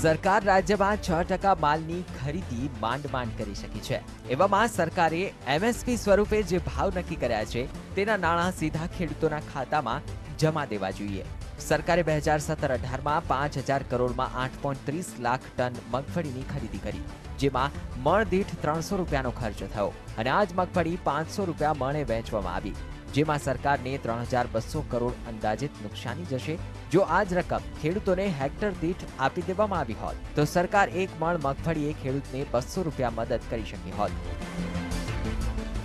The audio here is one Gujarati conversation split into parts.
સરકાર રાજ્યમાં છ ટકા માલની ખરીદી માંડ માંડ કરી શકી છે. એવામાં સરકારે એમએસપી સ્વરૂપે જે ભાવ નક્કી કર્યા છે, તેના નાણાં સીધા ખેડૂતોના ખાતામાં જમા દેવા જોઈએ. સરકારે બે હજાર સત્તર અઢારમાં પાંચ હજાર કરોડમાં આઠ પોઈન્ટ ત્રીસ લાખ ટન મગફળીની ખરીદી કરી, જેમાં મણ દીઠ ત્રણસો રૂપિયાનો ખર્ચ થયો અને આ જ મગફળી પાંચસો રૂપિયા મણે વેચવામાં આવી. જેમાં સરકારને ત્રણ હજાર બસો કરોડ અંદાજિત નુકસાની જશે. જો આ જ રકમ ખેડૂતોને હેક્ટર દીઠ આપી દેવામાં આવી હોત, તો સરકાર એક મણ મગફળીએ ખેડૂતને બસો રૂપિયા મદદ કરી શકી હોત.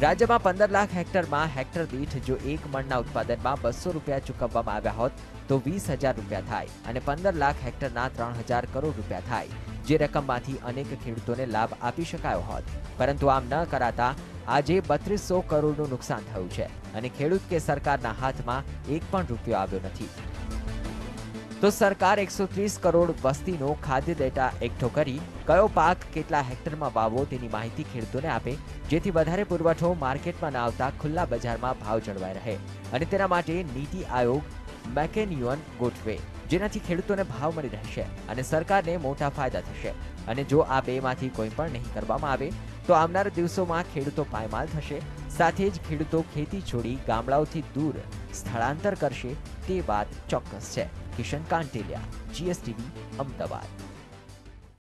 રાજ્યમાં પંદર લાખ હેક્ટરમાં હેક્ટર દીઠ જો એક મણના ઉત્પાદનમાં બસો રૂપિયા ચૂકવવામાં આવ્યા હોત, તો વીસ હજાર રૂપિયા થાય અને પંદર લાખ હેક્ટરના ત્રણ હજાર કરોડ રૂપિયા થાય. જે રકમમાંથી અનેક ખેડૂતોને લાભ આપી શકાયો હોત. પરંતુ આમ ન કરાતા આજે બત્રીસો કરોડનું નુકસાન થયું છે અને ખેડૂત કે સરકારના હાથમાં એક પણ રૂપિયો આવ્યો નથી. તો સરકાર એકસો ત્રીસ કરોડ વસ્તીનો ખાદ્ય ડેટા એકઠો કરી કયો પાક કેટલા હેક્ટરમાં વાવવો તેની માહિતી ખેડૂતોને આપે, જેથી વધારે પુરવઠો માર્કેટમાં ન આવતા ખુલ્લા બજારમાં ભાવ જળવાઈ રહે. અને તેના માટે નીતિ આયોગ મેકેનિયન ગોઠવે. જેનાથી ખેડૂતોને ભાવ મળી રહેશે અને સરકારને મોટા ફાયદા થશે. અને જો આ બેમાંથી કોઈ પણ નહીં કરવામાં આવે, તો આવનારા દિવસોમાં ખેડૂતો પાયમાલ થશે. સાથે જ ખેડૂતો ખેતી છોડી ગામડાઓથી દૂર સ્થળાંતર કરશે તે વાત ચોક્કસ છે. કિશન કાંટેલિયા જીએસટીવી અમદાવાદ.